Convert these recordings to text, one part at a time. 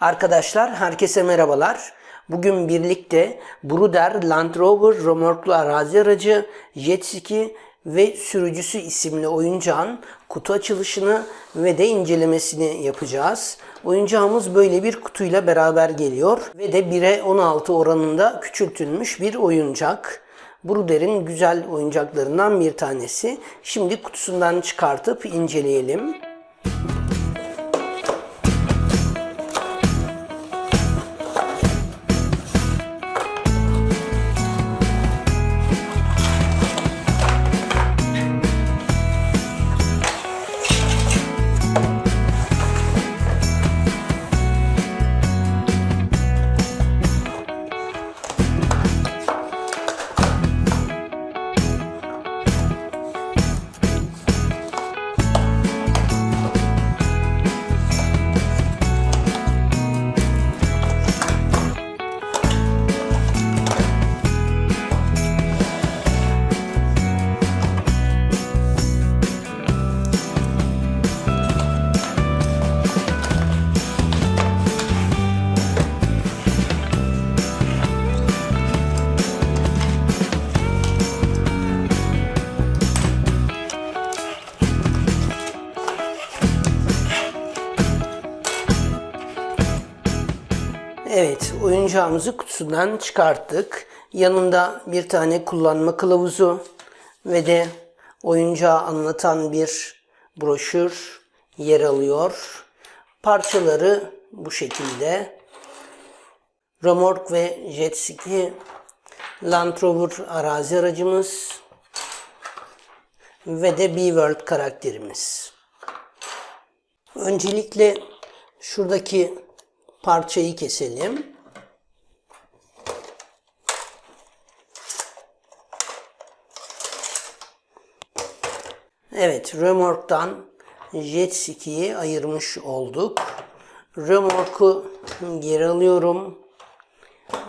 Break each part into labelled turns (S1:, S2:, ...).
S1: Arkadaşlar herkese merhabalar. Bugün birlikte Bruder Land Rover Romorklu Arazi Aracı Jet Ski ve Sürücüsü isimli oyuncağın kutu açılışını ve de incelemesini yapacağız. Oyuncağımız böyle bir kutuyla beraber geliyor ve de 1'e 16 oranında küçültülmüş bir oyuncak. Bruder'in güzel oyuncaklarından bir tanesi. Şimdi kutusundan çıkartıp inceleyelim. Evet, oyuncağımızı kutusundan çıkarttık. Yanında bir tane kullanma kılavuzu ve de oyuncağı anlatan bir broşür yer alıyor. Parçaları bu şekilde. Remork ve jet ski, Land Rover arazi aracımız ve de B-World karakterimiz. Öncelikle şuradaki parçayı keselim. Evet, römorktan jet ski'yi ayırmış olduk. Römorku geri alıyorum.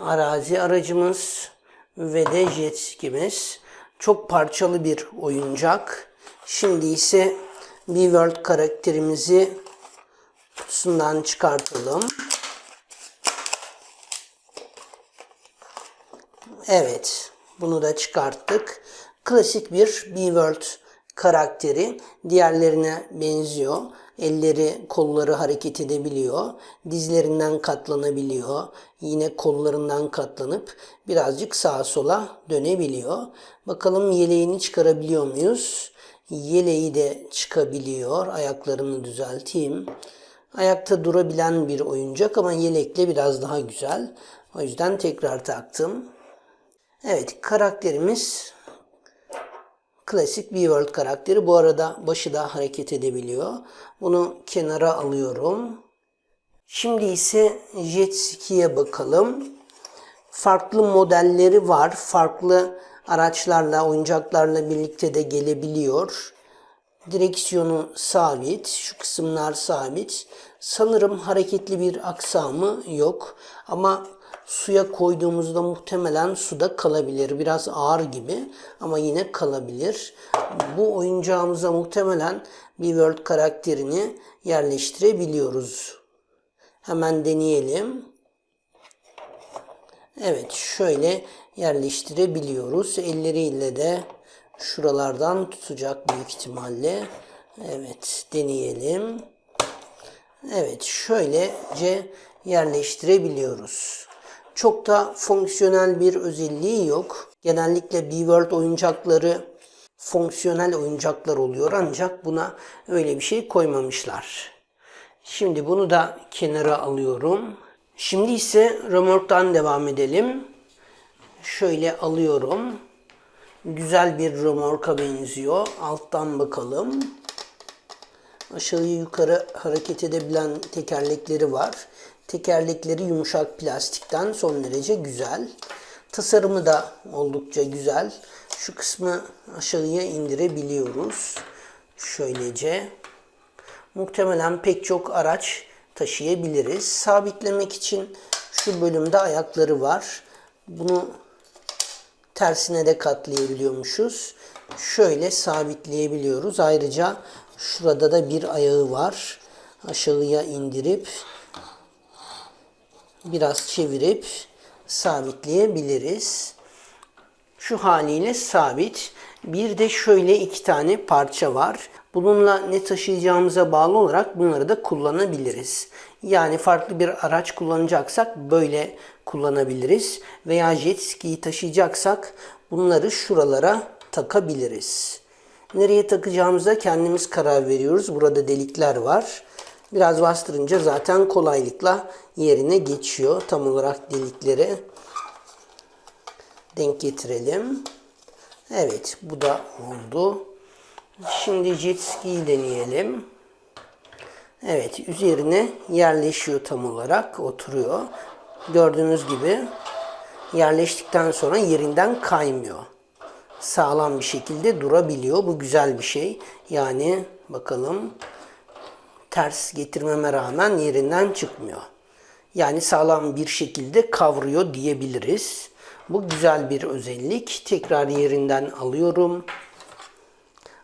S1: Arazi aracımız ve de jet ski'miz. Çok parçalı bir oyuncak. Şimdi ise bir World karakterimizi kutusundan çıkartalım. Evet, bunu da çıkarttık. Klasik bir B-World karakteri diğerlerine benziyor. Elleri, kolları hareket edebiliyor. Dizlerinden katlanabiliyor. Yine kollarından katlanıp birazcık sağa sola dönebiliyor. Bakalım yeleğini çıkarabiliyor muyuz? Yeleği de çıkabiliyor. Ayaklarını düzelteyim. Ayakta durabilen bir oyuncak ama yelekle biraz daha güzel. O yüzden tekrar taktım. Evet karakterimiz klasik bir World karakteri. Bu arada başı da hareket edebiliyor. Bunu kenara alıyorum. Şimdi ise jet ski'ye bakalım. Farklı modelleri var. Farklı araçlarla, oyuncaklarla birlikte de gelebiliyor. Direksiyonu sabit. Şu kısımlar sabit. Sanırım hareketli bir aksamı yok. Ama suya koyduğumuzda muhtemelen suda kalabilir. Biraz ağır gibi ama yine kalabilir. Bu oyuncağımıza muhtemelen bir World karakterini yerleştirebiliyoruz. Hemen deneyelim. Evet şöyle yerleştirebiliyoruz. Elleriyle de şuralardan tutacak büyük ihtimalle. Evet deneyelim. Evet şöylece yerleştirebiliyoruz. Çok da fonksiyonel bir özelliği yok. Genellikle B-World oyuncakları fonksiyonel oyuncaklar oluyor ancak buna öyle bir şey koymamışlar. Şimdi bunu da kenara alıyorum. Şimdi ise römorktan devam edelim. Şöyle alıyorum. Güzel bir römorka benziyor. Alttan bakalım. Aşağı yukarı hareket edebilen tekerlekleri var. Tekerlekleri yumuşak plastikten son derece güzel. Tasarımı da oldukça güzel. Şu kısmı aşağıya indirebiliyoruz. Şöylece. Muhtemelen pek çok araç taşıyabiliriz. Sabitlemek için şu bölümde ayakları var. Bunu tersine de katlayabiliyormuşuz. Şöyle sabitleyebiliyoruz. Ayrıca şurada da bir ayağı var. Aşağıya indirip biraz çevirip sabitleyebiliriz. Şu haliyle sabit. Bir de şöyle iki tane parça var. Bununla ne taşıyacağımıza bağlı olarak bunları da kullanabiliriz. Yani farklı bir araç kullanacaksak böyle kullanabiliriz. Veya jet ski'yi taşıyacaksak bunları şuralara takabiliriz. Nereye takacağımıza kendimiz karar veriyoruz. Burada delikler var. Biraz bastırınca zaten kolaylıkla yerine geçiyor. Tam olarak delikleri denk getirelim. Evet bu da oldu. Şimdi jet ski'yi deneyelim. Evet üzerine yerleşiyor tam olarak oturuyor. Gördüğünüz gibi yerleştikten sonra yerinden kaymıyor. Sağlam bir şekilde durabiliyor. Bu güzel bir şey. Yani bakalım ters getirmeme rağmen yerinden çıkmıyor. Yani sağlam bir şekilde kavruyor diyebiliriz. Bu güzel bir özellik. Tekrar yerinden alıyorum.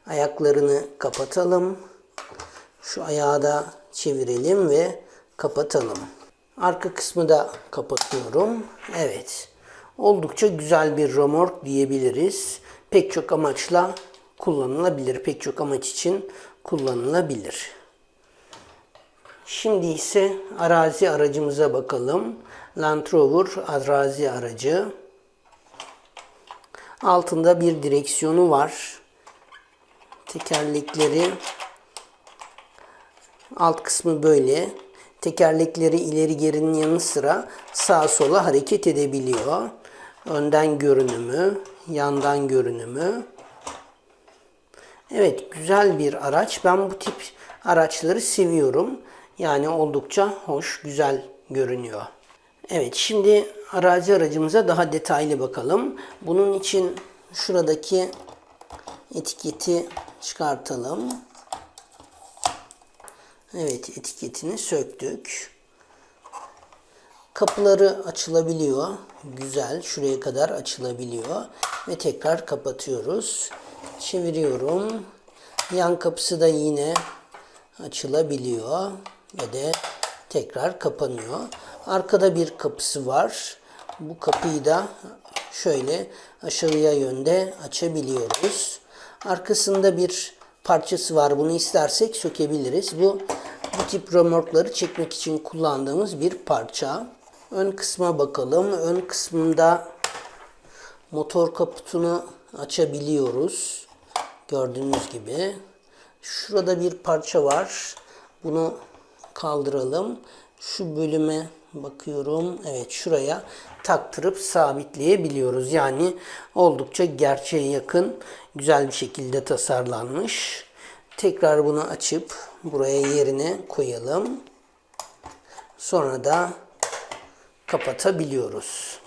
S1: Ayaklarını kapatalım. Şu ayağı da çevirelim ve kapatalım. Arka kısmı da kapatıyorum. Evet. Oldukça güzel bir romork diyebiliriz. Pek çok amaçla kullanılabilir. Pek çok amaç için kullanılabilir. Şimdi ise arazi aracımıza bakalım. Land Rover arazi aracı. Altında bir direksiyonu var. Tekerlekleri alt kısmı böyle. Tekerlekleri ileri gerinin yanı sıra sağa sola hareket edebiliyor. Önden görünümü, yandan görünümü. Evet, güzel bir araç. Ben bu tip araçları seviyorum. Yani oldukça hoş, güzel görünüyor. Evet, şimdi arazi aracımıza daha detaylı bakalım. Bunun için şuradaki etiketi çıkartalım. Evet, etiketini söktük. Kapıları açılabiliyor. Güzel. Şuraya kadar açılabiliyor. Ve tekrar kapatıyoruz. Çeviriyorum. Yan kapısı da yine açılabiliyor. Ve de tekrar kapanıyor. Arkada bir kapısı var. Bu kapıyı da şöyle aşağıya yönde açabiliyoruz. Arkasında bir parçası var. Bunu istersek sökebiliriz. Bu bu tip römorkları çekmek için kullandığımız bir parça. Ön kısma bakalım. Ön kısmında motor kaputunu açabiliyoruz. Gördüğünüz gibi. Şurada bir parça var. Bunu kaldıralım. Şu bölüme bakıyorum. Evet şuraya taktırıp sabitleyebiliyoruz. Yani oldukça gerçeğe yakın güzel bir şekilde tasarlanmış. Tekrar bunu açıp buraya yerine koyalım. Sonra da kapatabiliyoruz.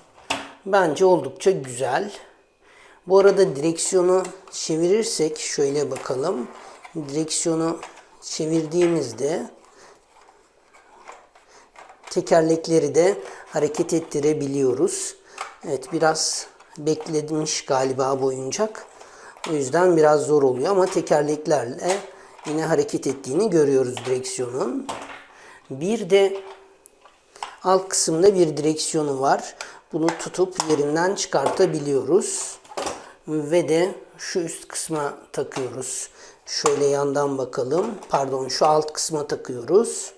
S1: Bence oldukça güzel. Bu arada direksiyonu çevirirsek şöyle bakalım. Direksiyonu çevirdiğimizde tekerlekleri de hareket ettirebiliyoruz. Evet biraz beklemiş galiba bu oyuncak. O yüzden biraz zor oluyor ama tekerleklerle yine hareket ettiğini görüyoruz direksiyonun. Bir de alt kısımda bir direksiyonu var. Bunu tutup yerinden çıkartabiliyoruz. Ve de şu üst kısma takıyoruz. Şöyle yandan bakalım. Pardon şu alt kısma takıyoruz.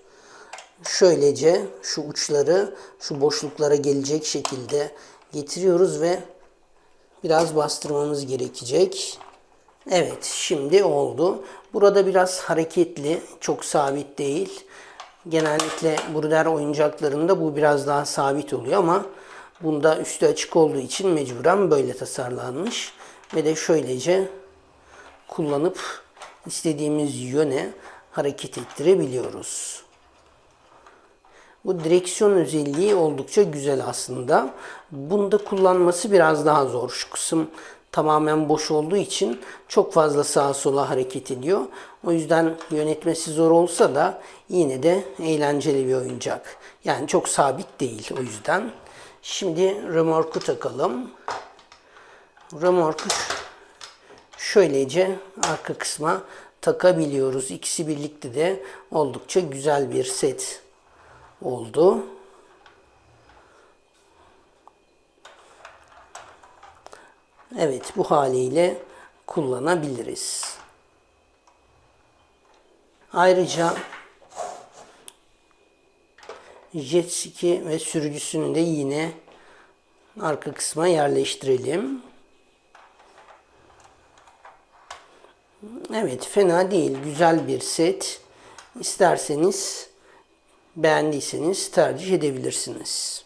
S1: Şöylece şu uçları şu boşluklara gelecek şekilde getiriyoruz ve biraz bastırmamız gerekecek. Evet şimdi oldu. Burada biraz hareketli, çok sabit değil. Genellikle Bruder oyuncaklarında bu biraz daha sabit oluyor ama bunda üstü açık olduğu için mecburen böyle tasarlanmış. Ve de şöylece kullanıp istediğimiz yöne hareket ettirebiliyoruz. Bu direksiyon özelliği oldukça güzel aslında. Bunda kullanması biraz daha zor. Şu kısım tamamen boş olduğu için çok fazla sağa sola hareket ediyor. O yüzden yönetmesi zor olsa da yine de eğlenceli bir oyuncak. Yani çok sabit değil o yüzden. Şimdi römorku takalım. Römorku şöylece arka kısma takabiliyoruz. İkisi birlikte de oldukça güzel bir set oldu. Evet bu haliyle kullanabiliriz. Ayrıca jet ski ve sürücüsünü de yine arka kısma yerleştirelim. Evet fena değil. Güzel bir set. İsterseniz beğendiyseniz tercih edebilirsiniz.